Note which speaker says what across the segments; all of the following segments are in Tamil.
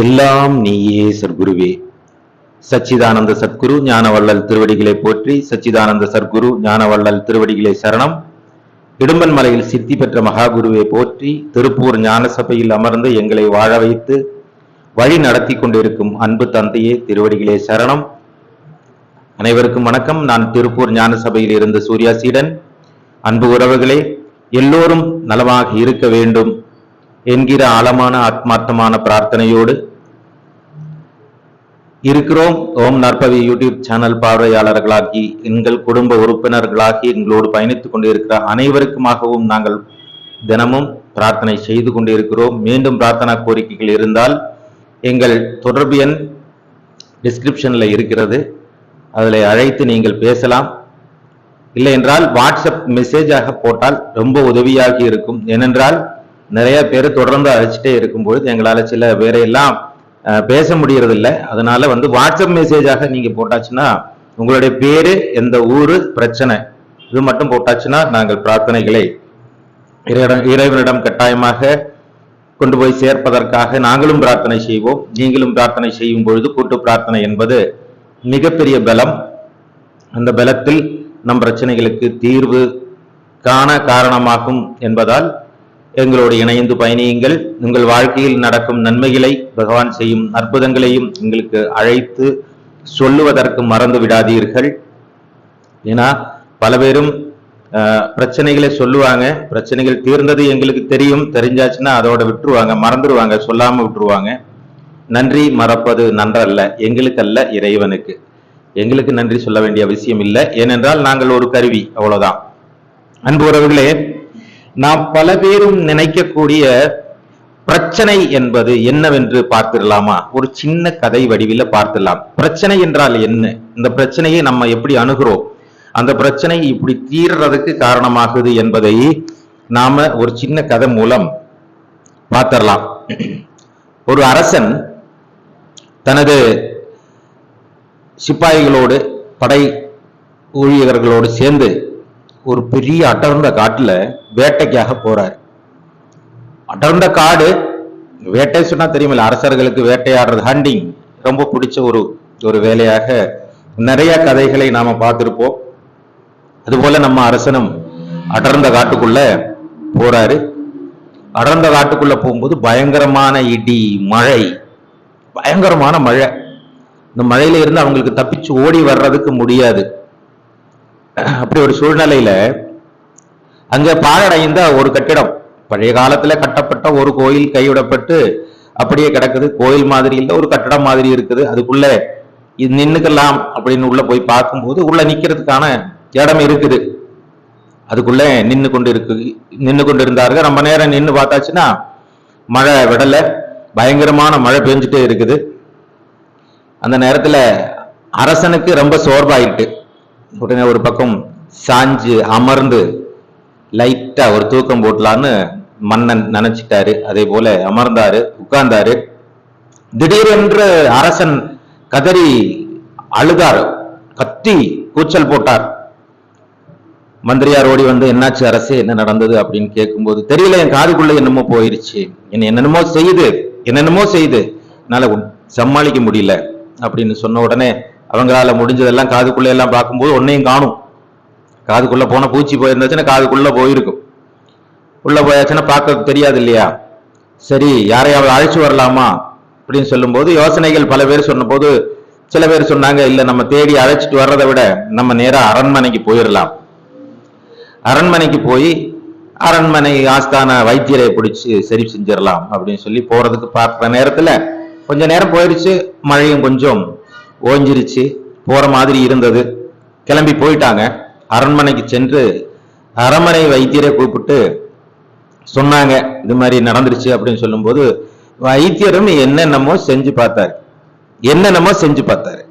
Speaker 1: எல்லாம் நீயே சர்க்குருவே சச்சிதானந்த சத்குரு ஞானவள்ளல் திருவடிகளை போற்றி சச்சிதானந்த சத்குரு ஞானவள்ளல் திருவடிகளை சரணம். இடும்பன் மலையில் சித்தி பெற்ற மகாகுருவை போற்றி திருப்பூர் ஞான சபையில் அமர்ந்து எங்களை வாழ வைத்து வழி நடத்தி கொண்டிருக்கும் அன்பு தந்தையே திருவடிகளே சரணம். அனைவருக்கும் வணக்கம். நான் திருப்பூர் ஞான சபையில் இருந்த சூர்யா சீடன். அன்பு உறவுகளே எல்லோரும் நலமாக இருக்க வேண்டும். என்கிற ஆழமான ஆத்மார்த்தமான பிரார்த்தனையோடு இருக்கிறோம். ஓம் நற்பவி யூடியூப் சேனல் பார்வையாளர்களாகி எங்கள் குடும்ப உறுப்பினர்களாகி எங்களோடு பயணித்துக் கொண்டிருக்கிற அனைவருக்குமாகவும் நாங்கள் தினமும் பிரார்த்தனை செய்து கொண்டிருக்கிறோம். மீண்டும் பிரார்த்தனா கோரிக்கைகள் இருந்தால் எங்கள் தொடர்பு எண் டிஸ்கிரிப்ஷனில் இருக்கிறது. அதில் அழைத்து நீங்கள் பேசலாம். இல்லை என்றால் வாட்ஸ்அப் மெசேஜாக போட்டால் ரொம்ப உதவியாக இருக்கும். ஏனென்றால் நிறைய பேர் தொடர்ந்து அழைச்சிட்டே இருக்கும்பொழுது எங்களால் சில பேரையெல்லாம் பேச முடியறதில்ல. அதனால வந்து வாட்ஸ்அப் மெசேஜாக நீங்க போட்டாச்சுன்னா உங்களுடைய பேரு எந்த ஊரு பிரச்சனை இது மட்டும் போட்டாச்சுன்னா நாங்கள் பிரார்த்தனைகளை இறைவனிடம் கட்டாயமாக கொண்டு போய் சேர்ப்பதற்காக நாங்களும் பிரார்த்தனை செய்வோம். நீங்களும் பிரார்த்தனை செய்யும் பொழுது கூட்டு பிரார்த்தனை என்பது மிகப்பெரிய பலம். அந்த பலத்தில் நம் பிரச்சனைகளுக்கு தீர்வு காண காரணமாகும் என்பதால் எங்களோடு இணைந்து பயணியுங்கள். உங்கள் வாழ்க்கையில் நடக்கும் நன்மைகளை பகவான் செய்யும் அற்புதங்களையும் எங்களுக்கு அழைத்து சொல்லுவதற்கு மறந்து விடாதீர்கள். ஏன்னா பல பேரும் பிரச்சனைகளை சொல்லுவாங்க. பிரச்சனைகள் தீர்ந்தது எங்களுக்கு தெரியும். தெரிஞ்சாச்சுன்னா அதோட விட்டுருவாங்க மறந்துடுவாங்க சொல்லாம விட்டுருவாங்க. நன்றி மறப்பது நன்றல்ல எங்களுக்கு அல்ல இறைவனுக்கு. எங்களுக்கு நன்றி சொல்ல வேண்டிய அவசியம் இல்லை. ஏனென்றால் நாங்கள் ஒரு கருவி அவ்வளவுதான். அன்பு உறவுகளே நாம் பல பேரும் நினைக்கக்கூடிய பிரச்சனை என்பது என்னவென்று பார்த்திடலாமா? ஒரு சின்ன கதை வடிவில் பார்த்திடலாம். பிரச்சனை என்றால் என்ன? இந்த பிரச்சனையை நம்ம எப்படி அணுகிறோம்? அந்த பிரச்சனை இப்படி தீர்றதுக்கு காரணமாகுது என்பதை நாம ஒரு சின்ன கதை மூலம் பார்த்திடலாம். ஒரு அரசன் தனது சிப்பாய்களோடு படை ஊழியர்களோடு சேர்ந்து ஒரு பெரிய அடர்ந்த காட்டுல வேட்டைக்காக போறாரு. அடர்ந்த காடு வேட்டை சொன்னா தெரியுமில்ல அரசர்களுக்கு வேட்டையாடுறது ஹண்டிங் ரொம்ப பிடிச்ச ஒரு ஒரு வேலையாக நிறைய கதைகளை நாம பார்த்திருப்போம். அதுபோல நம்ம அரசனும் அடர்ந்த காட்டுக்குள்ள போறாரு. அடர்ந்த காட்டுக்குள்ள போகும்போது பயங்கரமான இடி மழை பயங்கரமான மழை. இந்த மழையில இருந்து அவங்களுக்கு தப்பிச்சு ஓடி வர்றதுக்கு முடியாது. அப்படி ஒரு சூழ்நிலையில அங்க பாழடைந்த ஒரு கட்டிடம். பழைய காலத்துல கட்டப்பட்ட ஒரு கோயில் கைவிடப்பட்டு அப்படியே கிடக்குது. கோயில் மாதிரி இல்லை ஒரு கட்டடம் மாதிரி இருக்குது. அதுக்குள்ள இது நின்னுக்கலாம் அப்படின்னு உள்ள போய் பார்க்கும்போது உள்ள நிக்கிறதுக்கான இடம் இருக்குது. அதுக்குள்ள நின்று கொண்டு இருக்கு நின்று கொண்டு இருந்தார்கள். ரொம்ப நேரம் நின்று பார்த்தாச்சுன்னா மழை விடல. பயங்கரமான மழை பெஞ்சிட்டே இருக்குது. அந்த நேரத்துல அரசனுக்கு ரொம்ப சோர்வாயிட்டு உடனே ஒரு பக்கம் சாஞ்சு அமர்ந்து லைட்டா ஒரு தூக்கம் போட்டலான்னு மன்னன் நினைச்சிட்டாரு. அதே போல அமர்ந்தாரு உட்கார்ந்தாரு. திடீரென்று அரசன் கதறி அழுதார். கத்தி கூச்சல் போட்டார். மந்திரியார் ஓடி வந்து என்னாச்சு அரசு என்ன நடந்தது? அப்படின்னு கேட்கும்போது தெரியல என் காதுக்குள்ள என்னமோ போயிருச்சு. என்ன என்னென்னமோ செய்யுது என்னென்னமோ செய்யுது. என்னால உன்- சமாளிக்க முடியல. அப்படின்னு சொன்ன உடனே அவங்களால முடிஞ்சதெல்லாம் காதுக்குள்ளே எல்லாம் பார்க்கும்போது ஒன்னையும் காணும். காதுக்குள்ளே போன பூச்சி போயிருந்துச்சுன்னா காதுக்குள்ளே போயிருக்கும். உள்ளே போயாச்சுன்னா பார்க்க தெரியாது இல்லையா? சரி யாரையாவது அழைச்சி வரலாமா? அப்படின்னு சொல்லும்போது யோசனைகள் பல பேர் சொன்னபோது சில பேர் சொன்னாங்க இல்லை நம்ம தேடி அழைச்சிட்டு வர்றதை விட நம்ம நேராக அரண்மனைக்கு போயிடலாம் அரண்மனைக்கு போய் அரண்மனை ஆஸ்தான வைத்தியரை பிடிச்சி சரி செஞ்சிடலாம் அப்படின்னு சொல்லி போகிறதுக்கு பார்க்குற நேரத்தில் கொஞ்ச நேரம் போயிடுச்சு மழையும் கொஞ்சம். ஓஞ்சிருச்சு போற மாதிரி இருந்தது. கிளம்பி போயிட்டாங்க. அரண்மனைக்கு சென்று அரண்மனை வைத்தியரை கூப்பிட்டு சொன்னாங்க இது மாதிரி நடந்துருச்சு அப்படின்னு சொல்லும்போது வைத்தியரும் என்னென்னமோ செஞ்சு பார்த்தாரு. என்னென்னமோ செஞ்சு பார்த்தாரு.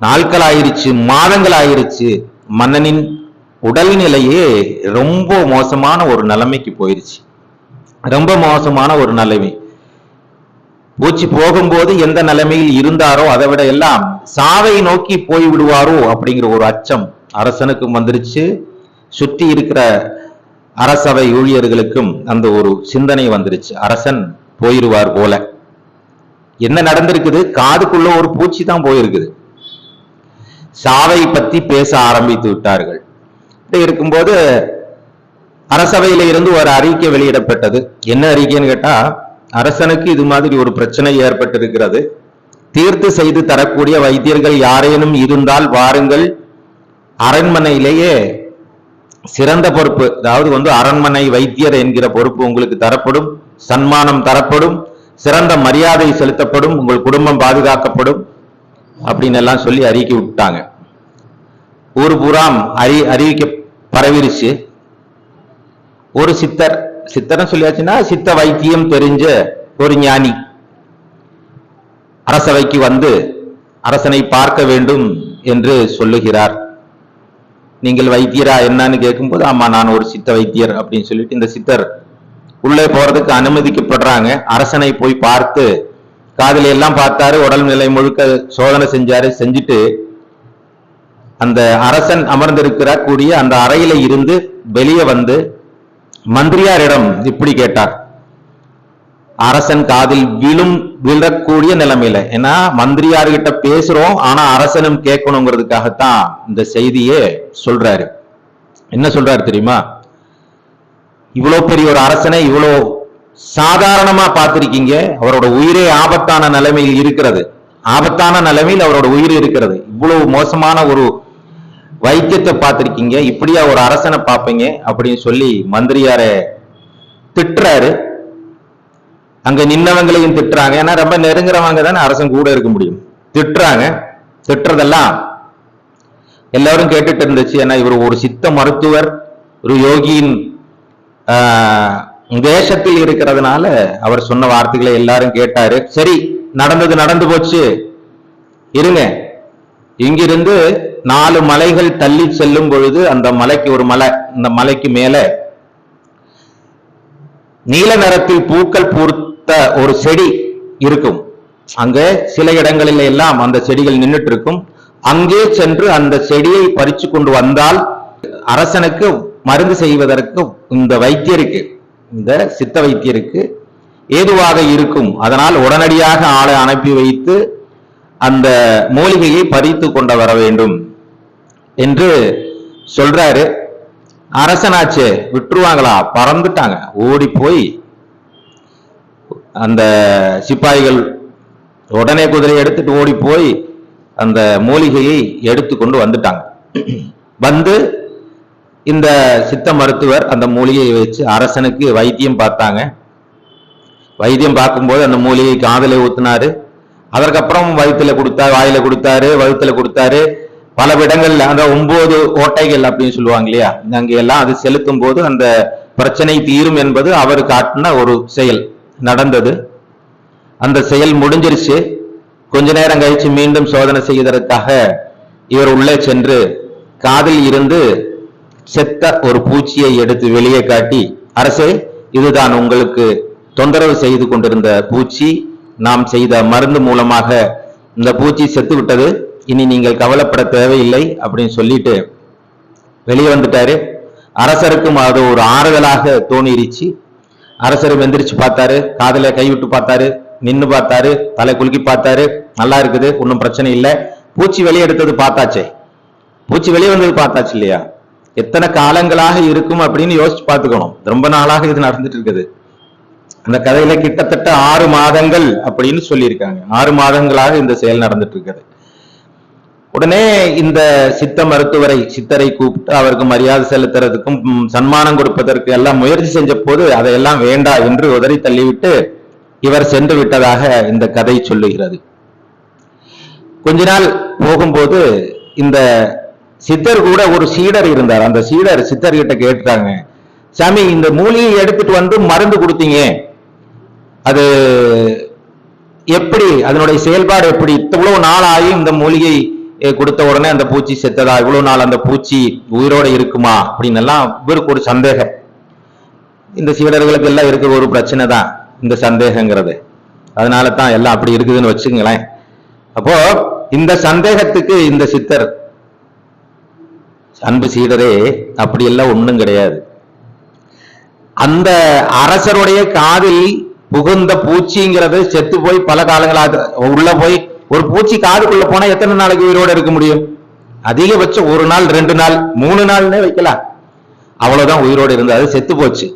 Speaker 1: நாட்கள் ஆயிருச்சு மாதங்கள் ஆயிருச்சு மன்னனின் உடல்நிலையே ரொம்ப மோசமான ஒரு நிலைமைக்கு போயிருச்சு. ரொம்ப மோசமான ஒரு நிலைமை. பூச்சி போகும்போது எந்த நிலைமையில் இருந்தாரோ அதை விட எல்லாம் சாவை நோக்கி போய் விடுவாரோ அப்படிங்கிற ஒரு அச்சம் அரசனுக்கும் வந்துருச்சு. சுற்றி இருக்கிற அரசவை ஊழியர்களுக்கும் அந்த ஒரு சிந்தனை வந்துருச்சு. அரசன் போயிருவார் போல. என்ன நடந்திருக்குது? காதுக்குள்ள ஒரு பூச்சி தான் போயிருக்குது. சாவை பத்தி பேச ஆரம்பித்து விட்டார்கள். இப்படி இருக்கும்போது அரசவையில இருந்து ஒரு அறிக்கை வெளியிடப்பட்டது. என்ன அறிக்கைன்னு கேட்டா அரசனுக்கு இது மாதிரி ஒரு பிரச்சனை ஏற்பட்டிருக்கிறது. தீர்த்து செய்து தரக்கூடிய வைத்தியர்கள் யாரேனும் இருந்தால் வாருங்கள். அரண்மனையிலேயே சிறந்த பொறுப்பு அதாவது வந்து அரண்மனை வைத்தியர் என்கிற பொறுப்பு உங்களுக்கு தரப்படும் சன்மானம் தரப்படும் சிறந்த மரியாதை செலுத்தப்படும் உங்கள் குடும்பம் பாதுகாக்கப்படும் அப்படின்னு எல்லாம் சொல்லி அறிக்கை விட்டாங்க. ஊர் பூராம் அறி அறிவிக்க பரவிருச்சு. ஒரு சித்தர் சித்தனை சொல்லியாச்சுன்னா சித்த வைத்தியம் தெரிஞ்ச ஒரு ஞானி. அரசவைக்கு வந்து அரசனை பார்க்க வேண்டும் என்று சொல்லுகிறார். நீங்கள் வைத்தியரா என்னன்னு கேட்கும்போது ஆமா நான் ஒரு சித்த வைத்தியர் அப்படின்னு சொல்லிட்டு இந்த சித்தர் உள்ளே போறதுக்கு அனுமதிக்கப்படுறாங்க. அரசனை போய் பார்த்து காதலி எல்லாம் பார்த்தாரு உடல்நிலை முழுக்க சோதனை செஞ்சாரு செஞ்சுட்டு அந்த அரசன் அமர்ந்திருக்கிற கூடிய அந்த அறையில இருந்து வெளியே வந்து மந்திரியாரிடம் இப்படி கேட்டார். அரசன் காதில் விழும் விழக்கூடிய நிலைமையில. ஏன்னா மந்திரியார்கிட்ட பேசுறோம் ஆனா அரசனும் கேட்கணுங்கிறதுக்காகத்தான் இந்த செய்தியே சொல்றாரு. என்ன சொல்றாரு தெரியுமா? இவ்வளவு பெரிய ஒரு அரசனை இவ்வளோ சாதாரணமா பார்த்திருக்கீங்க. அவரோட உயிரே ஆபத்தான நிலைமையில் இருக்கிறது. ஆபத்தான நிலைமையில் அவரோட உயிர் இருக்கிறது. இவ்வளவு மோசமான ஒரு வைத்தியத்தை பார்த்துருக்கீங்க இப்படியா ஒரு அரசனை பார்ப்பீங்க அப்படின்னு சொல்லி மந்திரியார திட்டுறாரு. அங்க நின்னவங்களையும் திட்டுறாங்க. ஏன்னா ரொம்ப நெருங்குறவங்க தானே அரசன் கூட இருக்க முடியும். திட்டுறாங்க. திட்டுறதெல்லாம் எல்லாரும் கேட்டுட்டு இருந்துச்சு. ஏன்னா இவர் ஒரு சித்த மருத்துவர் ஒரு யோகியின் ஆஹ், வேஷத்தில் இருக்கிறதுனால அவர் சொன்ன வார்த்தைகளை எல்லாரும் கேட்டாரு. சரி நடந்தது நடந்து போச்சு. இருங்க. இங்கிருந்து நாலு மலைகள் தள்ளி செல்லும் பொழுது அந்த மலைக்கு ஒரு மலை இந்த மலைக்கு மேல நீல நிறத்தில் பூக்கள் பூர்த்த ஒரு செடி இருக்கும். அங்க சில இடங்களில் எல்லாம் அந்த செடிகள் நின்னுட்டு இருக்கும் அங்கே சென்று அந்த செடியை பறிச்சு கொண்டு வந்தால் அரசனுக்கு மருந்து செய்வதற்கு இந்த வைத்தியருக்கு இந்த சித்த வைத்தியருக்கு ஏதுவாக இருக்கும். அதனால் உடனடியாக ஆளை அனுப்பி வைத்து அந்த மூலிகையை பறித்து கொண்டு வர வேண்டும் என்று சொல்றாரு. அரசனாச்சே விட்டுருவாங்களா? பறந்துட்டாங்க. ஓடி போய் அந்த சிப்பாய்கள் உடனே குதிரை எடுத்துட்டு ஓடி போய் அந்த மூலிகையை எடுத்து கொண்டு வந்துட்டாங்க. வந்து இந்த சித்த மருத்துவர் அந்த மூலிகையை வச்சு அரசனுக்கு வைத்தியம் பார்த்தாங்க. வைத்தியம் பார்க்கும்போது அந்த மூலிகை காதலை ஊத்தினாரு. அதற்கப்புறம் வயிற்றுல கொடுத்தாரு வாயில கொடுத்தாரு வயிற்றுல கொடுத்தாரு. பல இடங்கள்ல அந்த ஒன்பது ஓட்டைகள் அப்படின்னு சொல்லுவாங்க இல்லையா? அங்க எல்லாம் அது செலுத்தும் போது அந்த பிரச்சனை தீரும் என்பது அவர் காட்டின ஒரு செயல் நடந்தது. அந்த செயல் முடிஞ்சிருச்சு. கொஞ்ச நேரம் கழிச்சு மீண்டும் சோதனை செய்வதற்காக இவர் உள்ளே சென்று காதில் இருந்து செத்த ஒரு பூச்சியை எடுத்து வெளியே காட்டி அரசே இதுதான் உங்களுக்கு தொந்தரவு செய்து கொண்டிருந்த பூச்சி. நாம் செய்த மருந்து மூலமாக இந்த பூச்சி செத்து விட்டது. இனி நீங்கள் கவலைப்பட தேவையில்லை அப்படின்னு சொல்லிட்டு வெளியே வந்துட்டாரு. அரசருக்கும் அது ஒரு ஆறுதலாக தோணிருச்சு. அரசர் வெந்திரிச்சு பார்த்தாரு. காதுல கைவிட்டு பார்த்தாரு. நின்னு பார்த்தாரு. தலை குலுக்கி பார்த்தாரு. நல்லா இருக்குது ஒன்றும் பிரச்சனை இல்லை. பூச்சி வெளியெடுத்தது பார்த்தாச்சே. பூச்சி வெளியே வந்தது பார்த்தாச்சு இல்லையா? எத்தனை காலங்களாக இருக்கும் அப்படின்னு யோசிச்சு பார்த்துக்கணும். ரொம்ப நாளாக இது நடந்துட்டு இருக்குது. அந்த கதையில கிட்டத்தட்ட ஆறு மாதங்கள் அப்படின்னு சொல்லியிருக்காங்க. ஆறு மாதங்களாக இந்த செயல் நடந்துட்டு இருக்குது உடனே இந்த சித்த மருத்துவரை சித்தரை கூப்பிட்டு அவருக்கு மரியாதை செலுத்துறதுக்கும் சன்மானம் கொடுப்பதற்கு எல்லாம் முயற்சி செஞ்ச போது அதையெல்லாம் வேண்டா என்று உதறி தள்ளிவிட்டு இவர் சென்று விட்டதாக இந்த கதை சொல்லுகிறது. கொஞ்ச நாள் போகும்போது இந்த சித்தர் கூட ஒரு சீடர் இருந்தார். அந்த சீடர் சித்தர்கிட்ட கேட்டுட்டாங்க சாமி இந்த மூலிகையை எடுத்துட்டு வந்து மருந்து கொடுத்தீங்க. அது எப்படி அதனுடைய செயல்பாடு எப்படி? இவ்வளவு நாள் ஆகி இந்த மூலிகை கொடுத்த உடனே அந்த பூச்சி செத்ததா? இவ்வளவு நாள் அந்த பூச்சி உயிரோட இருக்குமா? அப்படின்னு எல்லாம் இவருக்கு ஒரு சந்தேகம். இந்த சீடர்களுக்கு எல்லாம் இருக்கிற ஒரு பிரச்சனை தான் இந்த சந்தேகங்கிறது. அதனால தான் எல்லாம் அப்படி இருக்குதுன்னு வச்சுங்களேன் அப்போ இந்த சந்தேகத்துக்கு இந்த சித்தர் அன்பு சீடரே அப்படி எல்லாம் ஒன்றும் கிடையாது. அந்த அரசருடைய காதில் புகுந்த பூச்சிங்கிறது செத்து போய் பல காலங்களாக உள்ள போய் ஒரு பூச்சி காதுக்குள்ள போனா எத்தனை நாளைக்கு உயிரோட இருக்க முடியும்? அதிகபட்சம் ஒரு நாள் ரெண்டு நாள் மூணு நாள்னே வைக்கலாம். அவ்வளவுதான் உயிரோடு இருந்தது அது செத்து போச்சு.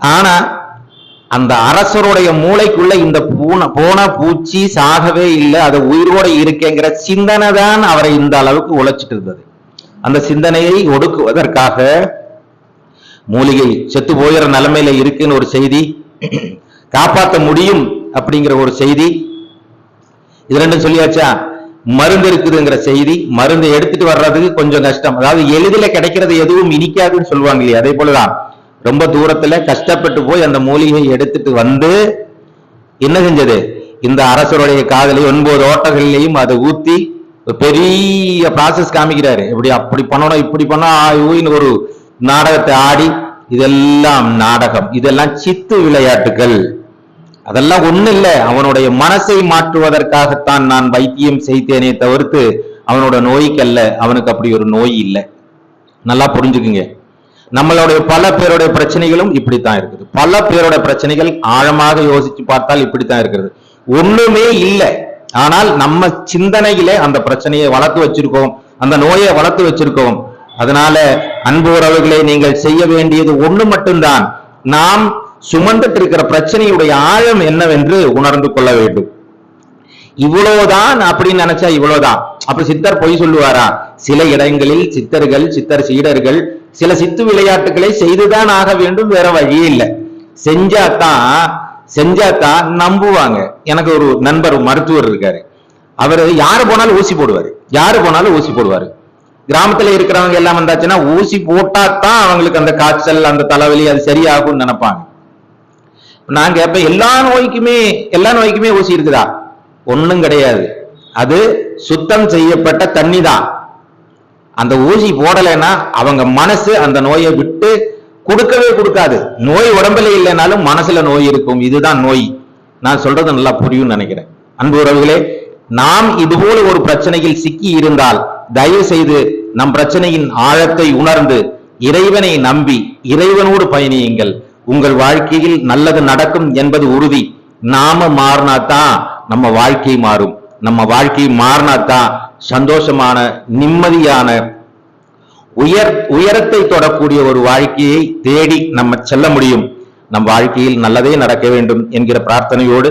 Speaker 1: ஆனா அந்த அரசருடைய மூளைக்குள்ள இந்த பூனை போன பூச்சி சாகவே இல்லை. அது உயிரோட இருக்கேங்கிற சிந்தனை தான் அவரை இந்த அளவுக்கு உழைச்சிட்டு இருந்தது. அந்த சிந்தனையை ஒடுக்குவதற்காக மூலிகை செத்து போயிற நிலைமையில இருக்குன்னு ஒரு செய்தி. காப்பாற்ற முடியும் அப்படிங்கிற ஒரு செய்தி. இது ரெண்டும் சொல்லியாச்சா? மருந்து இருக்குதுங்கிற செய்தி. மருந்து எடுத்துட்டு வர்றதுக்கு கொஞ்சம் கஷ்டம். அதாவது எளிதில கிடைக்கிறது எதுவும் இனிக்காதுன்னு சொல்லுவாங்க இல்லையா? அதே போலதான். ரொம்ப தூரத்துல கஷ்டப்பட்டு போய் அந்த மூலிகையை எடுத்துட்டு வந்து என்ன செஞ்சது? இந்த அரசருடைய காதலி ஒன்பது ஓட்டங்கள்லையும் அதை ஊத்தி பெரிய ப்ராசஸ் காமிக்கிறாரு. இப்படி அப்படி பண்ணணும் இப்படி பண்ணா ஊயின்னு ஒரு நாடகத்தை ஆடி இதெல்லாம் நாடகம். இதெல்லாம் சித்து விளையாட்டுகள் அதெல்லாம் ஒண்ணு இல்ல அவனுடைய மனசை மாற்றுவதற்காகத்தான் நான் வைத்தியம் செய்தேனே தவிர்த்து அவனோட நோய்க்கல்ல. அவனுக்கு அப்படி ஒரு நோய் இல்லை. நல்லா புரிஞ்சுக்குங்க. நம்மளுடைய பல பேருடைய பிரச்சனைகளும் இப்படித்தான் இருக்குது. பல பேரோட பிரச்சனைகள் ஆழமாக யோசிச்சு பார்த்தால் இப்படித்தான் இருக்கிறது ஒண்ணுமே இல்லை. ஆனால் நம்ம சிந்தனையில அந்த பிரச்சனையை வளர்த்து வச்சிருக்கோம். அந்த நோயை வளர்த்து வச்சிருக்கோம். அதனால அன்பு உறவுகளை நீங்கள் செய்ய வேண்டியது ஒண்ணு மட்டும்தான். நாம் சுமந்துட்டு இருக்கிற பிரச்சனையுடைய ஆழம் என்னவென்று உணர்ந்து கொள்ள வேண்டும். இவ்வளவுதான் அப்படின்னு நினைச்சா இவ்வளவுதான். அப்படி சித்தர் பொய் சொல்லுவாரா? சில இடங்களில் சித்தர்கள் சித்தர் சீடர்கள் சில சித்து விளையாட்டுகளை செய்துதான் ஆக வேண்டும் வேற வழியே இல்லை. செஞ்சாதான் செஞ்சாதான் நம்புவாங்க. எனக்கு ஒரு நண்பர் மருத்துவர் இருக்காரு. அவர் யாரு போனாலும் ஊசி போடுவாரு. யாரு போனாலும் ஊசி போடுவாரு. கிராமத்துல இருக்கிறவங்க எல்லாம் வந்தாச்சுன்னா ஊசி போட்டாதான் அவங்களுக்கு அந்த காய்ச்சல் அந்த தலைவலி அது சரியாகும்னு நினைப்பாங்க. நான் கேட்பேன் எல்லா நோய்க்குமே எல்லா நோய்க்குமே ஊசி இருக்குதா ஒன்றும் கிடையாது. அது சுத்தம் செய்யப்பட்ட தண்ணி தான் அந்த ஊசி போடலைன்னா அவங்க மனசு அந்த நோயை விட்டு கொடுக்கவே கொடுக்காது. நோய் உடம்புல இல்லைனாலும் மனசுல நோய் இருக்கும். இதுதான் நோய். நான் சொல்றது நல்லா புரியும் நினைக்கிறேன். அன்பு உறவுகளே நாம் இதுபோல ஒரு பிரச்சனையில் சிக்கி இருந்தால் தயவு செய்து நம் பிரச்சனையின் ஆழத்தை உணர்ந்து இறைவனை நம்பி இறைவனோடு பயணியுங்கள். உங்கள் வாழ்க்கையில் நல்லது நடக்கும் என்பது உறுதி. நாம மாறினாதான் நம்ம வாழ்க்கை மாறும். நம்ம வாழ்க்கை மாறினாதான் சந்தோஷமான நிம்மதியான உயர் உயரத்தை தொடக்கூடிய ஒரு வாழ்க்கையை தேடி நம்ம செல்ல முடியும். நம் வாழ்க்கையில் நல்லதே நடக்க வேண்டும் என்கிற பிரார்த்தனையோடு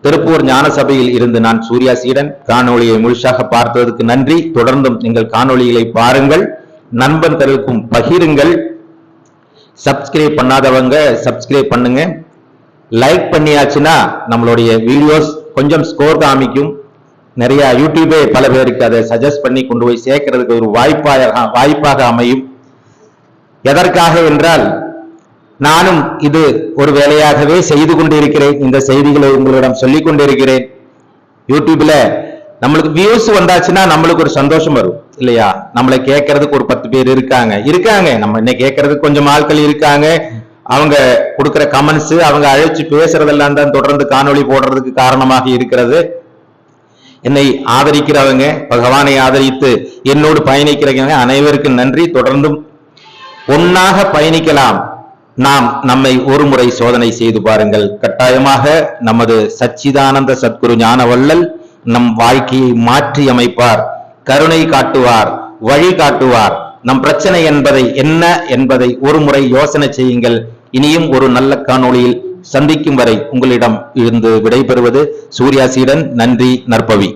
Speaker 1: திருப்பூர் ஞான சபையில் இருந்து நான் சூர்யா சீடன். காணொளியை முழுசாக பார்த்ததற்கு நன்றி. தொடர்ந்தும் எங்கள் காணொளிகளை பாருங்கள். நண்பன் தருக்கும் பகிருங்கள். சப்ஸ்கிரைப் பண்ணாதவங்க சப்ஸ்கிரைப் பண்ணுங்க. லைக் பண்ணியாச்சுன்னா நம்மளுடைய வீடியோஸ் கொஞ்சம் ஸ்கோர் காமிக்கும். நிறைய யூடியூபே பல பேருக்கு அதை சஜஸ்ட் பண்ணி கொண்டு போய் சேர்க்கறதுக்கு ஒரு வாய்ப்பாக வாய்ப்பாக அமையும். எதற்காக என்றால் நானும் இது ஒரு வேலையாகவே செய்து கொண்டிருக்கிறேன். இந்த செய்திகளை உங்களிடம் சொல்லிக் கொண்டிருக்கிறேன். யூடியூப்ல நம்மளுக்கு வியூஸ் வந்தாச்சுன்னா நம்மளுக்கு ஒரு சந்தோஷம் வரும். இல்லையா? நம்மளை கேட்கறதுக்கு ஒரு பத்து பேர் இருக்காங்க. இருக்காங்க. நம்ம என்ன கேட்கறதுக்கு கொஞ்சம் ஆட்கள் இருக்காங்க. அவங்க கொடுக்குற கமெண்ட்ஸ் அவங்க அழைச்சு பேசுறதெல்லாம் தான் தொடர்ந்து காணொளி போடுறதுக்கு காரணமாக இருக்கிறது. என்னை ஆதரிக்கிறவங்க பகவானை ஆதரித்து என்னோடு பயணிக்கிறவங்க அனைவருக்கும் நன்றி. தொடர்ந்தும் ஒன்னாக பயணிக்கலாம். நாம் நம்மை ஒரு முறை சோதனை செய்து பாருங்கள். கட்டாயமாக நமது சச்சிதானந்த சத்குரு ஞானவள்ளல் நம் வாழ்க்கையை மாற்றி அமைப்பார் கருணை காட்டுவார் வழி காட்டுவார். நம் பிரச்சனை என்பதை என்ன என்பதை ஒரு முறை யோசனை செய்யுங்கள். இனியும் ஒரு நல்ல காணொளியில் சந்திக்கும் வரை உங்களிடம் இருந்து விடைபெறுவது சூர்யாசியுடன் நன்றி நற்பவி.